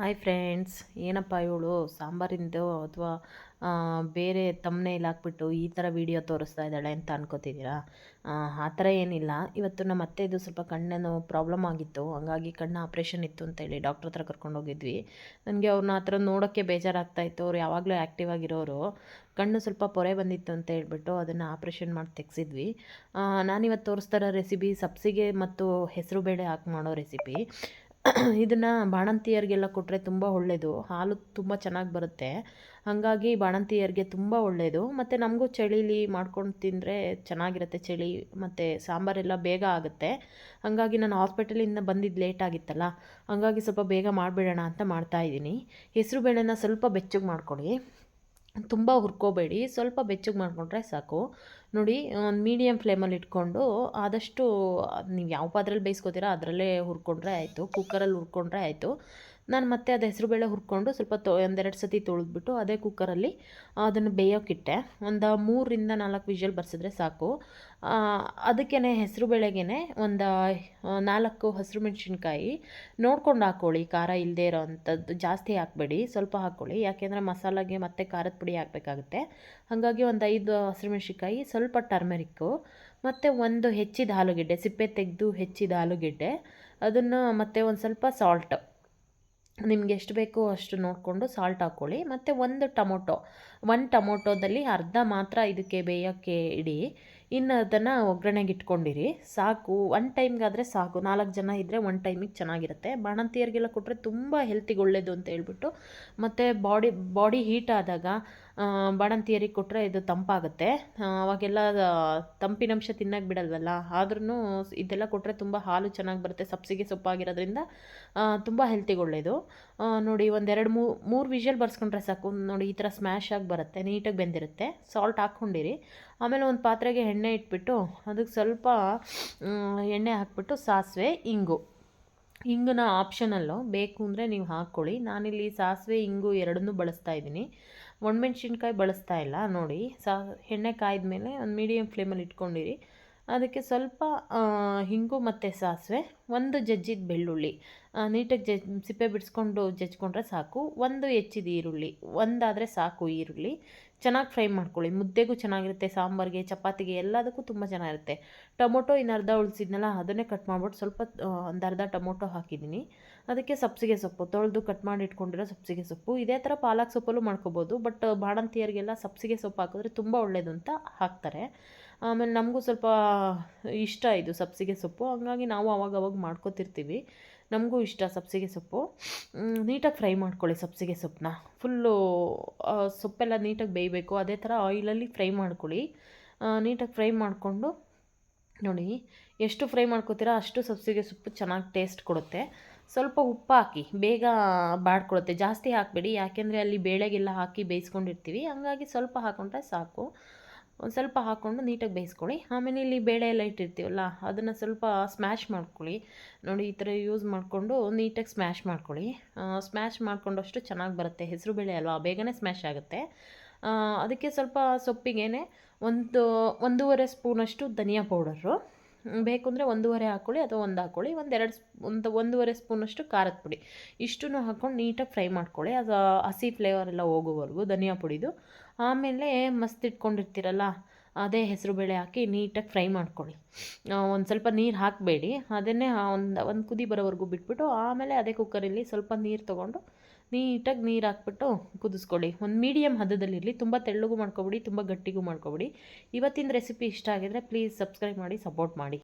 Hi friends, ಏನಪ್ಪ ಇವಳು? ಸಾಂಬಾರಿಂದು ಅಥವಾ ಬೇರೆ ತಮ್ಮನೇಲಿ ಹಾಕ್ಬಿಟ್ಟು ಈ ಥರ ವೀಡಿಯೋ ತೋರಿಸ್ತಾ ಇದ್ದಾಳೆ ಅಂತ ಅನ್ಕೋತಿದ್ದೀರಾ? ಆ ಥರ ಏನಿಲ್ಲ. ಇವತ್ತು ನಮ್ಮ ಅತ್ತೆದು ಸ್ವಲ್ಪ ಕಣ್ಣೇನೋ ಪ್ರಾಬ್ಲಮ್ ಆಗಿತ್ತು. ಹಂಗಾಗಿ ಕಣ್ಣು ಆಪ್ರೇಷನ್ ಇತ್ತು ಅಂತೇಳಿ ಡಾಕ್ಟ್ರ್ ಹತ್ರ ಕರ್ಕೊಂಡೋಗಿದ್ವಿ ನನಗೆ ಅವ್ರನ್ನ ಆ ಥರ ನೋಡೋಕ್ಕೆ ಬೇಜಾರಾಗ್ತಾಯಿತ್ತು ಅವ್ರು ಯಾವಾಗಲೂ ಆ್ಯಕ್ಟಿವ್ ಆಗಿರೋರು. ಕಣ್ಣು ಸ್ವಲ್ಪ ಪೊರೆ ಬಂದಿತ್ತು ಅಂತ ಹೇಳ್ಬಿಟ್ಟು ಅದನ್ನು ಆಪ್ರೇಷನ್ ಮಾಡಿ ತೆಗೆಸಿದ್ವಿ. ನಾನಿವತ್ತು ಇರೋ ರೆಸಿಪಿ ಸಬ್ಸಿಗೆ ಮತ್ತು ಹೆಸರು ಬೇಳೆ ಹಾಕಿ ಮಾಡೋ ರೆಸಿಪಿ ಇದನ್ನು ಬಾಣಂತಿಯರಿಗೆಲ್ಲ ಕೊಟ್ಟರೆ ತುಂಬ ಒಳ್ಳೆಯದು ಹಾಲು ತುಂಬ ಚೆನ್ನಾಗಿ ಬರುತ್ತೆ. ಹಾಗಾಗಿ ಬಾಣಂತಿಯರಿಗೆ ತುಂಬ ಒಳ್ಳೆಯದು ಮತ್ತು ನಮಗೂ ಚಳೀಲಿ ಮಾಡ್ಕೊಂಡು ತಿಂದರೆ ಚೆನ್ನಾಗಿರುತ್ತೆ ಚಳಿ, ಮತ್ತು ಸಾಂಬಾರೆಲ್ಲ ಬೇಗ ಆಗುತ್ತೆ. ಹಾಗಾಗಿ ನಾನು ಹಾಸ್ಪಿಟಲಿಂದ ಬಂದಿದ್ದು ಲೇಟ್ ಆಗಿತ್ತಲ್ಲ, ಹಾಗಾಗಿ ಸ್ವಲ್ಪ ಬೇಗ ಮಾಡಿಬಿಡೋಣ ಅಂತ ಮಾಡ್ತಾಯಿದ್ದೀನಿ ಹೆಸರು ಬೇಳೆನ ಸ್ವಲ್ಪ ಬೆಚ್ಚಗೆ ಮಾಡ್ಕೊಳ್ಳಿ. ತುಂಬ ಹುರ್ಕೋಬೇಡಿ, ಸ್ವಲ್ಪ ಬೆಚ್ಚಗೆ ಮಾಡಿಕೊಂಡ್ರೆ ಸಾಕು. ನೋಡಿ, ಒಂದು ಮೀಡಿಯಮ್ ಫ್ಲೇಮಲ್ಲಿ ಇಟ್ಕೊಂಡು ಆದಷ್ಟು ನೀವು ಯಾವ ಪಾತ್ರೆಯಲ್ಲಿ ಬೇಯಿಸ್ಕೋತೀರ ಅದರಲ್ಲೇ ಹುರ್ಕೊಂಡ್ರೆ ಆಯಿತು ಕುಕ್ಕರಲ್ಲಿ ಹುರ್ಕೊಂಡ್ರೆ ಆಯಿತು. ನಾನು ಮತ್ತೆ ಅದು ಹೆಸರುಬೇಳೆ ಹುರ್ಕೊಂಡು ಸ್ವಲ್ಪ ತೊ, ಒಂದೆರಡು ಸತಿ ತೊಳೆದ್ಬಿಟ್ಟು ಅದೇ ಕುಕ್ಕರಲ್ಲಿ ಅದನ್ನು ಬೇಯೋಕ್ಕಿಟ್ಟೆ ಒಂದು ಮೂರರಿಂದ ನಾಲ್ಕು ವಿಷಲ್ ಬರ್ಸಿದ್ರೆ ಸಾಕು. ಅದಕ್ಕೇ ಹೆಸರು ಬೇಳೆಗೆ ಒಂದು ನಾಲ್ಕು ಹಸಿರು ಮೆಣಸಿನ್ಕಾಯಿ ನೋಡ್ಕೊಂಡು ಹಾಕ್ಕೊಳ್ಳಿ ಖಾರ ಇಲ್ಲದೇ ಇರೋ ಅಂಥದ್ದು ಜಾಸ್ತಿ ಹಾಕಬೇಡಿ, ಸ್ವಲ್ಪ ಹಾಕ್ಕೊಳ್ಳಿ ಯಾಕೆಂದರೆ ಮಸಾಲಾಗೆ ಮತ್ತೆ ಖಾರದ ಪುಡಿ ಹಾಕಬೇಕಾಗುತ್ತೆ. ಹಾಗಾಗಿ ಒಂದು ಐದು ಹಸಿರು ಮೆಣಸಿನ್ಕಾಯಿ, ಸ್ವಲ್ಪ ಟರ್ಮೆರಿಕ್ಕು, ಮತ್ತು ಒಂದು ಹೆಚ್ಚಿದ ಆಲೂಗೆಡ್ಡೆ, ಸಿಪ್ಪೆ ತೆಗೆದು ಹೆಚ್ಚಿದ ಆಲೂಗೆಡ್ಡೆ, ಅದನ್ನು ಮತ್ತೆ ಒಂದು ಸ್ವಲ್ಪ ಸಾಲ್ಟ್ ನಿಮ್ಗೆ ಎಷ್ಟು ಬೇಕೋ ಅಷ್ಟು ನೋಡಿಕೊಂಡು ಸಾಲ್ಟ್ ಹಾಕ್ಕೊಳ್ಳಿ ಮತ್ತು ಒಂದು ಟೊಮೊಟೊ ಒಂದು ಟೊಮೊಟೊದಲ್ಲಿ ಅರ್ಧ ಮಾತ್ರ ಇದಕ್ಕೆ ಬೇಯೋಕ್ಕೆ ಇಡಿ. ಇನ್ನು ಅದನ್ನು ಒಗ್ಗರಣೆಗೆ ಇಟ್ಕೊಂಡಿರಿ. ಸಾಕು ಒನ್ ಟೈಮ್ಗಾದರೆ ಸಾಕು. ನಾಲ್ಕು ಜನ ಇದ್ದರೆ ಒನ್ ಟೈಮಿಗೆ ಚೆನ್ನಾಗಿರುತ್ತೆ. ಬಾಣಂತಿಯರಿಗೆಲ್ಲ ಕೊಟ್ಟರೆ ತುಂಬ ಹೆಲ್ತಿಗೆ ಒಳ್ಳೆಯದು ಅಂತ ಹೇಳ್ಬಿಟ್ಟು. ಮತ್ತು ಬಾಡಿ ಬಾಡಿ ಹೀಟ್ ಆದಾಗ ಬಾಣಂತಿಯರಿಗೆ ಕೊಟ್ಟರೆ ಇದು ತಂಪಾಗುತ್ತೆ. ಅವಾಗೆಲ್ಲ ತಂಪಿನಂಶ ತಿನ್ನಕ್ಕೆ ಬಿಡಲ್ವಲ್ಲ? ಆದ್ರೂ ಇದೆಲ್ಲ ಕೊಟ್ಟರೆ ತುಂಬ ಹಾಲು ಚೆನ್ನಾಗಿ ಬರುತ್ತೆ. ಸಬ್ಸಿಗೆ ಸೊಪ್ಪಾಗಿರೋದ್ರಿಂದ ತುಂಬ ಹೆಲ್ತಿಗೆ ಒಳ್ಳೆಯದು ನೋಡಿ ಒಂದೆರಡು ಮೂರು ಮೂರು ವಿಷಲ್ ಬರ್ಸ್ಕೊಂಡ್ರೆ ಸಾಕು. ನೋಡಿ ಈ ಥರ ಸ್ಮ್ಯಾಶ್ ಆಗಿ ಬರುತ್ತೆ ನೀಟಾಗಿ ಬೆಂದಿರುತ್ತೆ. ಸಾಲ್ಟ್ ಹಾಕ್ಕೊಂಡಿರಿ. ಆಮೇಲೆ ಒಂದು ಪಾತ್ರೆಗೆ ಎಣ್ಣೆ ಇಟ್ಬಿಟ್ಟು ಅದಕ್ಕೆ ಸ್ವಲ್ಪ ಎಣ್ಣೆ ಹಾಕ್ಬಿಟ್ಟು ಸಾಸಿವೆ, ಇಂಗು. ಇಂಗುನ ಆಪ್ಷನಲ್ಲು ಬೇಕು ಅಂದರೆ ನೀವು ಹಾಕ್ಕೊಳ್ಳಿ. ನಾನಿಲ್ಲಿ ಸಾಸಿವೆ, ಇಂಗು ಎರಡನ್ನೂ ಬಳಸ್ತಾ ಇದ್ದೀನಿ. ಒಣಮೆಣ್ಸಿನ್ಕಾಯಿ ಬಳಸ್ತಾ ಇಲ್ಲ, ನೋಡಿ. ಸಾ, ಎಣ್ಣೆ ಕಾಯ್ದ ಮೇಲೆ ಒಂದು ಮೀಡಿಯಮ್ ಫ್ಲೇಮಲ್ಲಿ ಇಟ್ಕೊಂಡಿರಿ. ಅದಕ್ಕೆ ಸ್ವಲ್ಪ ಹಿಂಗು ಮತ್ತು ಸಾಸಿವೆ, ಒಂದು ಜಜ್ಜಿದ ಬೆಳ್ಳುಳ್ಳಿ ನೀಟಾಗಿ ಜಜ್, ಸಿಪ್ಪೆ ಬಿಡಿಸ್ಕೊಂಡು ಜಜ್ಕೊಂಡ್ರೆ ಸಾಕು. ಒಂದು ಹೆಚ್ಚಿದ ಈರುಳ್ಳಿ, ಒಂದಾದರೆ ಸಾಕು ಈರುಳ್ಳಿ. ಚೆನ್ನಾಗಿ ಫ್ರೈ ಮಾಡ್ಕೊಳ್ಳಿ. ಮುದ್ದೆಗೂ ಚೆನ್ನಾಗಿರುತ್ತೆ, ಸಾಂಬಾರಿಗೆ, ಚಪಾತಿಗೆ, ಎಲ್ಲದಕ್ಕೂ ತುಂಬ ಚೆನ್ನಾಗಿರುತ್ತೆ. ಟೊಮೊಟೊ ಇನ್ನು ಅರ್ಧ ಉಳಿಸಿದ್ನಲ್ಲ, ಅದನ್ನೇ ಕಟ್ ಮಾಡ್ಬಿಟ್ಟು ಸ್ವಲ್ಪ ಒಂದು ಅರ್ಧ ಟೊಮೊಟೊ ಹಾಕಿದ್ದೀನಿ. ಅದಕ್ಕೆ ಸಬ್ಸಿಗೆ ಸೊಪ್ಪು, ತೊಳೆದು ಕಟ್ ಮಾಡಿ ಇಟ್ಕೊಂಡಿರೋ ಸಬ್ಸಿಗೆ ಸೊಪ್ಪು. ಇದೇ ಥರ ಪಾಲಕ್ ಸೊಪ್ಪಲ್ಲೂ ಮಾಡ್ಕೋಬೋದು, ಬಟ್ ಬಾಣಂತಿಯರಿಗೆಲ್ಲ ಸಬ್ಸಿಗೆ ಸೊಪ್ಪು ಹಾಕಿದ್ರೆ ತುಂಬ ಒಳ್ಳೆಯದು ಅಂತ ಹಾಕ್ತಾರೆ. ಆಮೇಲೆ ನಮಗೂ ಸ್ವಲ್ಪ ಇಷ್ಟ ಇದು ಸಬ್ಸಿಗೆ ಸೊಪ್ಪು. ಹಂಗಾಗಿ ನಾವು ಅವಾಗ ಅವಾಗ ಮಾಡ್ಕೋತಿರ್ತೀವಿ. ನಮಗೂ ಇಷ್ಟ ಸಬ್ಸಿಗೆ ಸೊಪ್ಪು. ನೀಟಾಗಿ ಫ್ರೈ ಮಾಡ್ಕೊಳ್ಳಿ ಸಬ್ಸಿಗೆ ಸೊಪ್ಪನ್ನ. ಫುಲ್ಲು ಸೊಪ್ಪೆಲ್ಲ ನೀಟಾಗಿ ಬೇಯಬೇಕು. ಅದೇ ಥರ ಆಯಿಲಲ್ಲಿ ಫ್ರೈ ಮಾಡ್ಕೊಳ್ಳಿ. ನೀಟಾಗಿ ಫ್ರೈ ಮಾಡಿಕೊಂಡು ನೋಡಿ, ಎಷ್ಟು ಫ್ರೈ ಮಾಡ್ಕೋತೀರಾ ಅಷ್ಟು ಸಬ್ಸಿಗೆ ಸೊಪ್ಪು ಚೆನ್ನಾಗಿ ಟೇಸ್ಟ್ ಕೊಡುತ್ತೆ. ಸ್ವಲ್ಪ ಉಪ್ಪು ಹಾಕಿ, ಬೇಗ ಬಾಡ್ಕೊಳುತ್ತೆ. ಜಾಸ್ತಿ ಹಾಕಬೇಡಿ. ಯಾಕೆಂದರೆ ಅಲ್ಲಿ ಬೇಳೆಗೆಲ್ಲ ಹಾಕಿ ಬೇಯಿಸ್ಕೊಂಡಿರ್ತೀವಿ. ಹಂಗಾಗಿ ಸ್ವಲ್ಪ ಹಾಕೊಂಡ್ರೆ ಸಾಕು. ಒಂದು ಸ್ವಲ್ಪ ಹಾಕ್ಕೊಂಡು ನೀಟಾಗಿ ಬೇಯಿಸ್ಕೊಳ್ಳಿ. ಆಮೇಲೆ ಇಲ್ಲಿ ಬೇಳೆ ಎಲ್ಲ ಇಟ್ಟಿರ್ತೀವಲ್ಲ, ಅದನ್ನು ಸ್ವಲ್ಪ ಸ್ಮ್ಯಾಶ್ ಮಾಡ್ಕೊಳ್ಳಿ. ನೋಡಿ, ಈ ಥರ ಯೂಸ್ ಮಾಡಿಕೊಂಡು ನೀಟಾಗಿ ಸ್ಮ್ಯಾಶ್ ಮಾಡ್ಕೊಳ್ಳಿ. ಸ್ಮ್ಯಾಶ್ ಮಾಡ್ಕೊಂಡಷ್ಟು ಚೆನ್ನಾಗಿ ಬರುತ್ತೆ. ಹೆಸರು ಬೇಳೆ ಅಲ್ವಾ, ಬೇಗನೆ ಸ್ಮ್ಯಾಶ್ ಆಗುತ್ತೆ. ಅದಕ್ಕೆ ಸ್ವಲ್ಪ ಸೊಪ್ಪಿಗೇನೆ ಒಂದು, ಒಂದೂವರೆ ಸ್ಪೂನಷ್ಟು ಧನಿಯಾ ಪೌಡರು ಬೇಕು ಅಂದರೆ ಒಂದೂವರೆ ಹಾಕ್ಕೊಳ್ಳಿ ಅಥವಾ ಒಂದು ಹಾಕ್ಕೊಳ್ಳಿ ಒಂದೆರಡು ಒಂದು ಒಂದೂವರೆ ಸ್ಪೂನಷ್ಟು ಖಾರದ ಪುಡಿ. ಇಷ್ಟನ್ನು ಹಾಕ್ಕೊಂಡು ನೀಟಾಗಿ ಫ್ರೈ ಮಾಡ್ಕೊಳ್ಳಿ. ಅದು ಹಸಿ ಫ್ಲೇವರ್ ಎಲ್ಲ ಹೋಗೋವರೆಗೂ ಧನಿಯಾ ಪುಡಿದು. ಆಮೇಲೆ ಮಸ್ತ್ ಇಟ್ಕೊಂಡಿರ್ತೀರಲ್ಲ, ಅದೇ ಹೆಸರು ಬೇಳೆ ಹಾಕಿ ನೀಟಾಗಿ ಫ್ರೈ ಮಾಡ್ಕೊಳ್ಳಿ. ಒಂದು ಸ್ವಲ್ಪ ನೀರು ಹಾಕಬೇಡಿ. ಅದನ್ನೇ ಒಂದು ಒಂದು ಕುದಿ ಬರೋವರೆಗೂ ಬಿಟ್ಬಿಟ್ಟು ಆಮೇಲೆ ಅದೇ ಕುಕ್ಕರಲ್ಲಿ ಸ್ವಲ್ಪ ನೀರು ತೊಗೊಂಡು ನೀಟಾಗಿ ನೀರು ಹಾಕ್ಬಿಟ್ಟು ಕುದಿಸ್ಕೊಳ್ಳಿ. ಒಂದು ಮೀಡಿಯಮ್ ಹದದಲ್ಲಿರಲಿ ತುಂಬ ತೆಳ್ಳಗೂ ಮಾಡ್ಕೊಬಿಡಿ, ತುಂಬ ಗಟ್ಟಿಗೂ ಮಾಡ್ಕೊಬಿಡಿ. ಇವತ್ತಿನ ರೆಸಿಪಿ ಇಷ್ಟ ಆಗಿದ್ರೆ ಪ್ಲೀಸ್ ಸಬ್ಸ್ಕ್ರೈಬ್ ಮಾಡಿ ಸಪೋರ್ಟ್ ಮಾಡಿ.